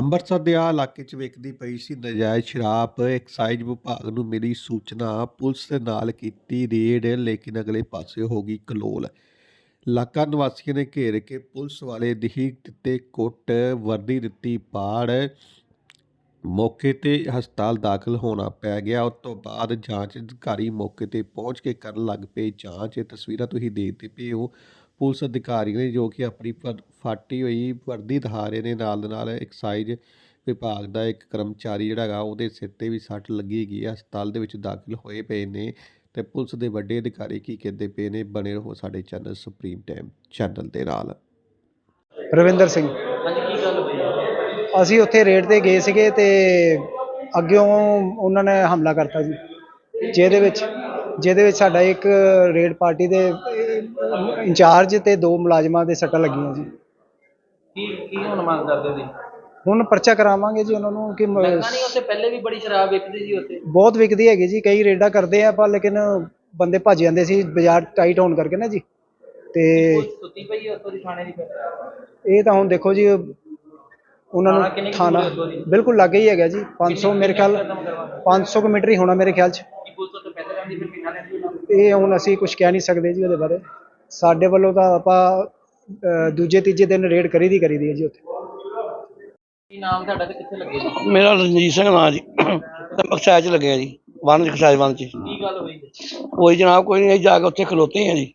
ਅੰਮ੍ਰਿਤਸਰ ਦੇ ਆ ਇਲਾਕੇ 'ਚ ਵੇਖਦੀ ਪਈ ਸੀ ਨਜਾਇਜ਼ ਸ਼ਰਾਬ, ਐਕਸਾਈਜ਼ ਵਿਭਾਗ ਨੂੰ ਮਿਲੀ ਸੂਚਨਾ, ਪੁਲਿਸ ਦੇ ਨਾਲ ਕੀਤੀ ਰੇਡ, ਲੇਕਿਨ ਅਗਲੇ ਪਾਸੇ ਹੋ ਗਈ ਕਲੋਲ। ਇਲਾਕਾ ਨਿਵਾਸੀਆਂ ਨੇ ਘੇਰ ਕੇ ਪੁਲਿਸ ਵਾਲੇ ਦੀ ਦਿੱਤੇ ਕੁੱਟ, ਵਰਦੀ ਦਿੱਤੀ ਪਾੜ, ਮੌਕੇ ਤੇ ਹਸਪਤਾਲ ਦਾਖਲ ਹੋਣਾ ਪੈ ਗਿਆ। ਉਸ ਤੋਂ ਬਾਅਦ ਜਾਂਚ ਅਧਿਕਾਰੀ ਮੌਕੇ ਤੇ ਪਹੁੰਚ ਕੇ ਕਰਨ ਲੱਗ ਪਏ। ਜਾਂਚ ਇਹ ਤਸਵੀਰਾਂ ਤੁਸੀਂ ਦੇਖਦੇ ਪਏ ਹੋ। ਪੁਲਿਸ ਅਧਿਕਾਰੀ ਨੇ ਜੋ ਕਿ ਆਪਣੀ ਫ- ਫਾਟੀ ਹੋਈ ਵਰਦੀ ਦਿਖਾ ਰਹੇ ਨੇ ਨਾਲ ਦੇ ਨਾਲ ਐਕਸਾਈਜ਼ ਵਿਭਾਗ ਦਾ ਇੱਕ ਕਰਮਚਾਰੀ ਜਿਹੜਾ ਹੈਗਾ ਉਹਦੇ ਸਿਰ ਤੇ ਵੀ ਸੱਟ ਲੱਗੀ ਗਈ ਹੈ ਹਸਪਤਾਲ ਦੇ ਵਿੱਚ ਦਾਖਲ ਹੋਏ ਪਏ ਨੇ ਤੇ ਪੁਲਿਸ ਦੇ ਵੱਡੇ ਅਧਿਕਾਰੀ ਕੀ ਕਹਿੰਦੇ ਪਏ ਨੇ ਬਣੇ ਰਹੋ ਸਾਡੇ ਚੈਨਲ ਸੁਪਰੀਮ ਟਾਈਮ ਚੈਨਲ ਦੇ ਨਾਲ। ਰਵਿੰਦਰ ਸਿੰਘ। ਹਾਂਜੀ ਕੀ ਗੱਲ ਹੋਈ? ਅਸੀਂ ਉੱਥੇ ਰੇਡ ਤੇ ਗਏ ਸੀਗੇ ਤੇ ਅੱਗਿਓਂ ਉਹਨਾਂ ਨੇ ਹਮਲਾ ਕਰਤਾ ਜੀ। ਜਿਹਦੇ ਵਿੱਚ ਜਿਹਦੇ ਵਿੱਚ ਸਾਡਾ ਇੱਕ ਰੇਡ ਪਾਰਟੀ ਦੇ ਅਹ, ਇੰਚਾਰਜ ਤੇ ਦੋ ਮੁਲਾਜ਼ਮਾਂ ਦੇ ਸੱਟਾਂ ਲੱਗੀਆਂ ਜੀ। ਕੀ ਕੀ ਹੁਣ ਮੰਗ ਕਰਦੇ ਸੀ ਹੁਣ ਪਰਚਾ ਕਰਾਵਾਂਗੇ ਜੀ ਉਹਨਾਂ ਨੂੰ ਕਿ ਮ- ਨਹੀਂ ਉੱਥੇ ਪਹਿਲੇ ਵੀ ਬੜੀ ਸ਼ਰਾਬ ਵਿਕਦੀ ਸੀ ਉੱਥੇ। ਬਹੁਤ ਵਿਕਦੀ ਹੈਗੀ ਜੀ ਕਈ ਰੇਡਾਂ ਕਰਦੇ ਆ ਪਰ ਲੇਕਿਨ ਬੰਦੇ ਭੱਜ ਜਾਂਦੇ ਸੀ ਬਾਜ਼ਾਰ ਟਾਈਟ ਹੋਣ ਕਰਕੇ ਨਾ ਜੀ। ਤੇ ਪੁਲਿਸ ਸੁੱਤੀ ਪਈ ਹੈ ਉੱਥੋਂ ਦੀ ਥਾਣੇ ਦੀ ਫਿਰ? ਇਹ ਤਾਂ ਹੁਣ ਦੇਖੋ ਜੀ ਉਹਨਾਂ ਥਾਣਾ ਕਿੰਨੀ ਨੂੰ ਕੁ ਥਾਣਾ ਦੂਰ ਹੈ ਉੱਥੋਂ ਦੀ? ਬਿਲਕੁਲ ਲੱਗੇ ਹੀ ਹੈਗਾ ਜੀ 500 ਮੇਰੇ ਖਿਆਲ ਖਤਮ ਕਰਵਾਉਣਾ 500 ਕੁ ਮੀਟਰ ਹੀ ਹੋਣਾ ਮੇਰੇ ਖਿਆਲ 'ਚ। ਕੀ ਪੁਲਿਸ ਉੱਥੇ ਪੈਸੇ ਲੈਂਦੀ ਫਿਰ? ਇਹ ਹੁਣ ਅਸੀਂ ਕੁਝ ਕਹਿ ਨਹੀਂ ਸਕਦੇ ਜੀ ਉਹਦੇ ਬਾਰੇ। ਸਾਡੇ ਵੱਲੋਂ ਤਾਂ ਆਪਾਂ ਦੂਜੇ ਤੀਜੇ ਦਿਨ ਰੇਡ ਕਰੀ ਦੀ ਕਰੀ ਦੀ ਹੈ ਜੀ ਉੱਥੇ। ਕੀ ਨਾਮ ਤੁਹਾਡਾ ਤੇ ਕਿੱਥੇ ਲੱਗੇ ਜੀ? ਮੇਰਾ ਰਣਜੀਤ ਸਿੰਘ ਨਾਂ ਜੀ। ਤੇ ਮਕਸੈਜ ਲੱਗਿਆ ਜੀ। ਵਨ ਚ ਖਸਾਜ ਵਨ ਚ। ਕੀ ਗੱਲ ਹੋਈ ਜੀ? ਕੋਈ ਜਨਾਬ ਕੋਈ ਨਹੀਂ ਅਸੀਂ ਜਾ ਕੇ ਉੱਥੇ ਖਲੋਤੇ ਆ ਜੀ।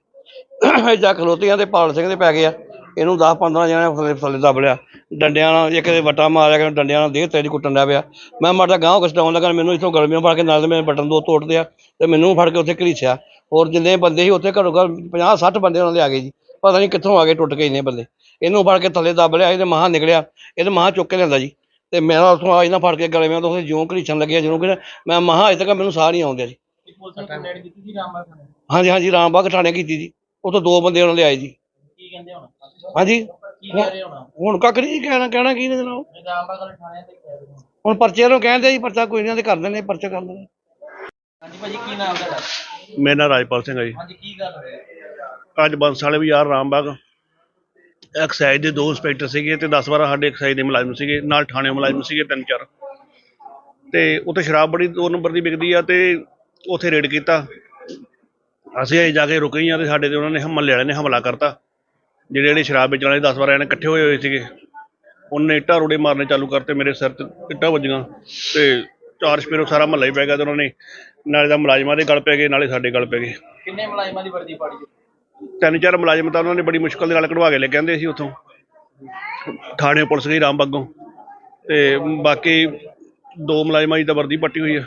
ਅਸੀਂ ਜਾ ਖਲੋਤੇ ਆ ਤੇ ਪਾਲ ਸਿੰਘ ਦੇ ਪੈ ਗਿਆ ਇਹਨੂੰ 10 15 ਜਣੇ ਥੱਲੇ ਥੱਲੇ ਦੱਬ ਲਿਆ। ਡੰਡਿਆਂ ਨਾਲ, ਇੱਕ ਦੇ ਵੱਟਾ ਮਾਰਿਆ ਕਿ ਡੰਡਿਆਂ ਨਾਲ ਦੇਹ ਤੇਰੀ ਕੁੱਟਣ ਡਿਆ ਪਿਆ। ਮੈਂ ਮਰਦਾ ਗਾਂਹ ਕਸਟਾਉਣ ਲੱਗਾ ਮੈਨੂੰ ਇਥੋਂ ਗਲਮੀਆਂ ਫੜ ਕੇ ਨਾਲ ਮੇਰੇ ਬਟਨ ਦੋ ਤੋੜਦੇ ਆ ਤੇ ਮੈਨੂੰ ਫੜ ਕੇ ਉੱਥੇ ਘੜੀਸਿਆ ਹੋਰ ਜਿੰਨੇ ਬੰਦੇ ਸੀ ਉੱਥੇ ਘੱਟੋ ਘੱਟ 50 60 ਬੰਦੇ ਉਹਨਾਂ ਦੇ ਆ ਗਏ ਜੀ। ਪਤਾ ਨਹੀਂ ਕਿੱਥੋਂ ਆ ਗਏ ਟੁੱਟ ਕੇ ਇੰਨੇ ਬੰਦੇ। ਇਹਨੂੰ ਫੜ ਕੇ ਥੱਲੇ ਦੱਬ ਲਿਆ, ਇਹਦੇ ਮਹਾਂ ਨਿਕਲਿਆ, ਇਹਦੇ ਮਹਾਂ ਚੁੱਕ ਕੇ ਲਿਆਂਦਾ ਜੀ। ਤੇ ਮੇਰਾ ਉੱਥੋਂ ਆ ਇਹਨਾਂ ਫੜ ਕੇ ਗਲੇ ਮੈਂ ਤੋਂ ਜਿਉਂ ਘੜੀਸਣ ਲੱਗਿਆ ਜਦੋਂ ਕਿ ਮੈਂ ਮਹਾਂ ਅਜੇ ਤੱਕ ਮੈਨੂੰ ਸਾਹ ਨਹੀਂ ਆਉਂਦੇ ਜੀ। ਹਾਂਜੀ ਹਾਂਜੀ, ਰਾਮਬਾਗ ਥਾਣੇ ਕੀਤੀ ਜੀ। ਉੱਥੋਂ ਦੋ ਬੰਦੇ ਉਹਨਾਂ ਦੇ ਆਏ ਜੀ। ਕੀ ਕਹਿੰਦੇ ਹੁਣ ਹਾਂਜੀ। ਕੀ ਕਹਿ ਰਹੇ ਹੁਣ? ਹੁਣ ਕੱਖ ਨਹੀਂ ਕਹਿਣਾ ਕਹਿਣਾ ਕੀ ਨੇ ਜਨਾਬ? ਰਾਮਬਾਗ ਵਾਲੇ ਥਾਣੇ ਤੇ ਕਹਿ ਰਹੇ ਹੋ ਹੁਣ ਪਰਚੇ ਨੂੰ ਕਹਿੰਦੇ ਜੀ ਪਰਚਾ ਕੋਈ ਨਹੀਂ ਤੇ ਕਰ ਦਿੰਦੇ ਪਰਚਾ ਕਰ ਦਿੰਦੇ ਹਾਂਜੀ ਭਾਜੀ ਕੀ ਨਾਮ ਤੁਹਾਡਾ? ਮੇਰਾ ਰਾਜਪਾਲ ਸਿੰਘ ਹੈ ਜੀ। ਹਾਂਜੀ ਕੀ ਗੱਲ ਹੋਈ? ਅੱਜ ਬੰਸ ਵਾਲੇ ਵੀ ਯਾਰ ਰਾਮਬਾਗ। ਐਕਸਾਈਜ਼ ਦੇ ਦੋ ਇੰਸਪੈਕਟਰ ਸੀਗੇ ਤੇ 10 12 ਸਾਡੇ ਐਕਸਾਈਜ਼ ਦੇ ਮੁਲਾਜ਼ਮ ਸੀਗੇ ਨਾਲ ਥਾਣੇ ਮੁਲਾਜ਼ਮ ਸੀਗੇ ਤਿੰਨ ਚਾਰ। ਤੇ ਉੱਥੇ ਸ਼ਰਾਬ ਬੜੀ ਦੋ ਨੰਬਰ ਦੀ ਵਿਕਦੀ ਆ ਤੇ ਉੱਥੇ ਰੇਡ ਕੀਤਾ। ਅਸੀਂ ਅਜੇ ਜਾ ਕੇ ਰੁਕੇ ਹੀ ਆ ਤੇ ਸਾਡੇ ਤੇ ਉਹਨਾਂ ਨੇ ਹਮਲੇ ਵਾਲਿਆਂ ਨੇ ਹਮਲਾ ਕਰਤਾ। ਜਿਹੜੇ ਜਿਹੜੇ ਸ਼ਰਾਬ ਵੇਚਣ ਵਾਲੇ 10 12 ਜਣੇ ਇਕੱਠੇ ਹੋਏ ਹੋਏ ਸੀਗੇ। ਉਹਨੇ ਇੱਟਾਂ ਰੋੜੇ ਮਾਰਨੇ ਚਾਲੂ ਕਰਤੇ ਮੇਰੇ ਸਿਰ ਤੇ ਇੱਟਾਂ ਵੱਜੀਆਂ ਤੇ ਚਾਰ ਸਪੇਰੋ ਸਾਰਾ ਮਹੱਲਾ ਹੀ ਪੈ ਗਿਆ ਤੇ ਉਹਨਾਂ ਨੇ ਨਾਲੇ ਦਾ ਮੁਲਾਜ਼ਮਾਂ ਦੇ ਗਲ ਪੈ ਗਏ ਨਾਲੇ ਸਾਡੇ ਗਲ ਪੈ ਗਏ। ਕਿੰਨੇ ਮੁਲਾਜ਼ਮਾਂ ਦੀ ਵਰਦੀ ਪਾੜੀ ਤਿੰਨ ਚਾਰ ਮੁਲਾਜ਼ਮ ਤਾਂ ਉਹਨਾਂ ਨੇ ਬੜੀ ਮੁਸ਼ਕਲ ਦੇ ਨਾਲ ਕਢਵਾ ਕੇ ਲੈ ਕੇ ਆਂਦੇ ਸੀ ਉੱਥੋਂ। ਥਾਣੇ ਪੁਲਿਸ ਗਈ ਰਾਮਬਾਗੋਂ ਤੇ ਬਾਕੀ ਦੋ ਮੁਲਾਜ਼ਮਾਂ ਦੀ ਤਾਂ ਵਰਦੀ ਪੱਟੀ ਹੋਈ ਆ।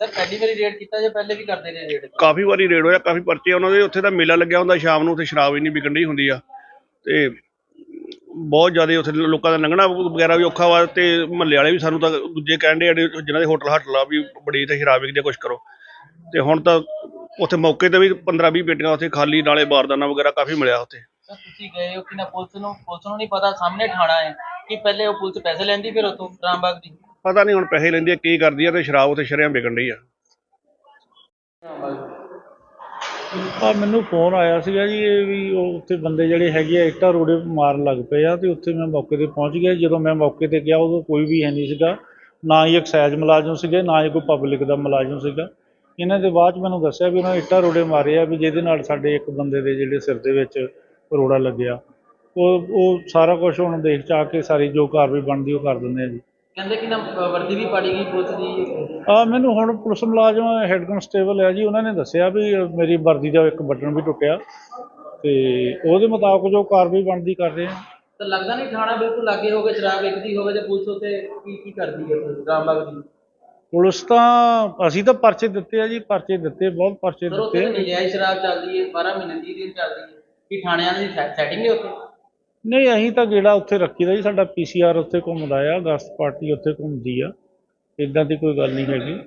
ਸਰ ਪਹਿਲੀ ਵਾਰੀ ਰੇਡ ਕੀਤਾ ਜਾਂ ਪਹਿਲੇ ਵੀ ਕਰਦੇ ਰਹੇ ਰੇਡ? ਕਾਫੀ ਵਾਰੀ ਰੇਡ ਹੋਇਆ ਕਾਫੀ ਪਰਚੇ ਉਹਨਾਂ ਦੇ। ਉੱਥੇ ਤਾਂ ਮੇਲਾ ਲੱਗਿਆ ਹੁੰਦਾ ਸ਼ਾਮ ਨੂੰ ਉੱਥੇ ਸ਼ਰਾਬ ਇੰਨੀ ਵਿਕਣ ਡਈ ਹੁੰਦੀ ਆ। ਤੇ ਬਹੁਤ ਜ਼ਿਆਦਾ ਉੱਥੇ ਲੋਕਾਂ ਦਾ ਲੰਘਣਾ ਵਗੈਰਾ ਵੀ ਔਖਾ ਵਾ ਤੇ ਮਹੱਲੇ ਵਾਲੇ ਵੀ ਸਾਨੂੰ ਤਾਂ ਦੂਜੇ ਕਹਿੰਦੇ ਆ ਜਿਨ੍ਹਾਂ ਦੇ ਹੋਟਲ ਹਟਲ ਵੀ ਬੜੀ ਤੇ ਸ਼ਰਾਬ ਵਿਕਦੀ ਕੁਛ ਕਰੋ। ਤੇ ਹੁਣ ਤਾਂ ਉੱਥੇ ਮੌਕੇ ਤੇ ਵੀ 15 20 ਪੇਟੀਆਂ ਉੱਥੇ ਖਾਲੀ ਨਾਲੇ ਬਾਰਦਾਨਾ ਵਗੈਰਾ ਕਾਫੀ ਮਿਲਿਆ ਉੱਥੇ। ਸਰ ਤੁਸੀਂ ਗਏ ਹੋ ਕਿ ਨਾ? ਪੁਲਿਸ ਨੂੰ ਪੁਲਿਸ ਨੂੰ ਨਹੀਂ ਪਤਾ ਸਾਹਮਣੇ ਠਾਣਾ ਹੈ ਕਿ ਪਹਿਲੇ ਉਹ ਪੁਲਿਸ ਪੈਸੇ ਲੈਂਦੀ ਫਿਰ ਉਤੋਂ ਰਾਮਬਾਗ ਦੀ? ਪਤਾ ਨਹੀਂ ਹੁਣ ਪੈਸੇ ਲੈਂਦੀ ਆ ਕੀ ਕਰਦੀ ਆ ਤੇ ਸ਼ਰਾਬ ਉੱਥੇ ਸ਼ਰੇਆਮ ਵਿਕਣ ਡਈ ਆ। ਆ ਮੈਨੂੰ ਫੋਨ ਆਇਆ ਸੀਗਾ ਜੀ ਇਹ ਵੀ ਉਹ ਉੱਥੇ ਬੰਦੇ ਜਿਹੜੇ ਹੈਗੇ ਆ ਇੱਟਾਂ ਰੋੜੇ ਮਾਰਨ ਲੱਗ ਪਏ ਆ ਤੇ ਉੱਥੇ ਮੈਂ ਮੌਕੇ ਤੇ ਪਹੁੰਚ ਗਿਆ। ਜਦੋਂ ਮੈਂ ਮੌਕੇ ਤੇ ਗਿਆ ਉਦੋਂ ਕੋਈ ਵੀ ਹੈ ਨਹੀਂ ਸੀਗਾ। ਨਾ ਹੀ ਐਕਸਾਈਜ਼ ਮੁਲਾਜ਼ਮ ਸੀਗੇ, ਨਾ ਹੀ ਕੋਈ ਪਬਲਿਕ ਦਾ ਮੁਲਾਜ਼ਮ ਸੀਗਾ। ਇਹਨਾਂ ਦੇ ਬਾਅਦ 'ਚ ਮੈਨੂੰ ਦੱਸਿਆ ਵੀ ਉਹਨਾਂ ਨੇ ਇੱਟਾਂ ਰੋੜੇ ਮਾਰੇ ਆ ਵੀ ਜਿਹਦੇ ਨਾਲ ਸਾਡੇ ਇੱਕ ਬੰਦੇ ਦੇ ਜਿਹੜੇ ਸਿਰ ਦੇ ਵਿੱਚ ਰੋੜਾ ਲੱਗਿਆ। ਉਹ ਉਹ ਸਾਰਾ ਕੁਝ ਹੁਣ ਦੇਖ ਚਾ ਕੇ ਸਾਰੀ ਜੋ ਕਾਰਵਾਈ ਬਣਦੀ ਉਹ ਕਰ ਦਿੰਦੇ ਆ ਜੀ। ਕਹਿੰਦੇ ਕਿ ਨਾ ਅ, ਵਰਦੀ ਵੀ ਪਾੜੀ ਗਈ ਪੁਲਿਸ ਦੀ। ਆ ਮੈਨੂੰ ਹੁਣ ਪੁਲਿਸ ਮੁਲਾਜ਼ਮ ਹੈੱਡ ਕਨਸਟੇਬਲ ਹੈ ਜੀ ਉਹਨਾਂ ਨੇ ਦੱਸਿਆ ਵੀ ਮੇਰੀ ਵਰਦੀ ਦਾ ਇੱਕ ਬਟਨ ਵੀ ਟੁੱਟਿਆ। ਤੇ ਉਹਦੇ ਮੁਤਾਬਕ ਜੋ ਕਾਰਵਾਈ ਬਣਦੀ ਕਰ ਰਹੇ ਆ। ਤਾਂ ਲੱਗਦਾ ਨਹੀਂ ਠਾਣਾ ਬਿਲਕੁਲ ਲਾਗੇ ਹੋਵੇ ਸ਼ਰਾਬ ਵਿਕਦੀ ਹੋਵੇ ਤੇ ਪੁਲਿਸ ਉਤੇ ਕੀ ਕੀ ਕਰਦੀ ਹੈ ਉੱਥੇ ਰਾਮਬਾਗ ਦੀ? ਪੁਲਿਸ ਤਾਂ ਅਸੀਂ ਤਾਂ ਪਰਚੇ ਦਿੱਤੇ ਆ ਜੀ ਪਰਚੇ ਦਿੱਤੇ ਬਹੁਤ ਪਰਚੇ ਸਰ ਉੱਥੇ ਦਿੱਤੇ। ਤਾਂ ਨਜਾਇਜ਼ ਸ਼ਰਾਬ ਚੱਲਦੀ ਹੈ 12 ਮਹੀਨੇ 30 ਦਿਨ ਚੱਲਦੀ ਹੈ। ਕੀ ਥਾਣਿਆਂ ਦੀ ਸੈਟਿੰਗ ਹੈ ਉੱਥੇ? ਨਹੀਂ, ਅਸੀਂ ਤਾਂ ਗੇੜਾ ਉੱਥੇ ਰੱਖੀਦਾ ਜੀ, ਸਾਡਾ ਪੀਸੀਆਰ ਉੱਥੇ ਘੁੰਮਦਾ ਆ ਗਸਤ ਪਾਰਟੀ ਉੱਥੇ ਘੁੰਮਦੀ ਆ। ਇਦਾਂ ਦੀ ਕੋਈ ਗੱਲ ਨਹੀਂ ਹੈਗੀ।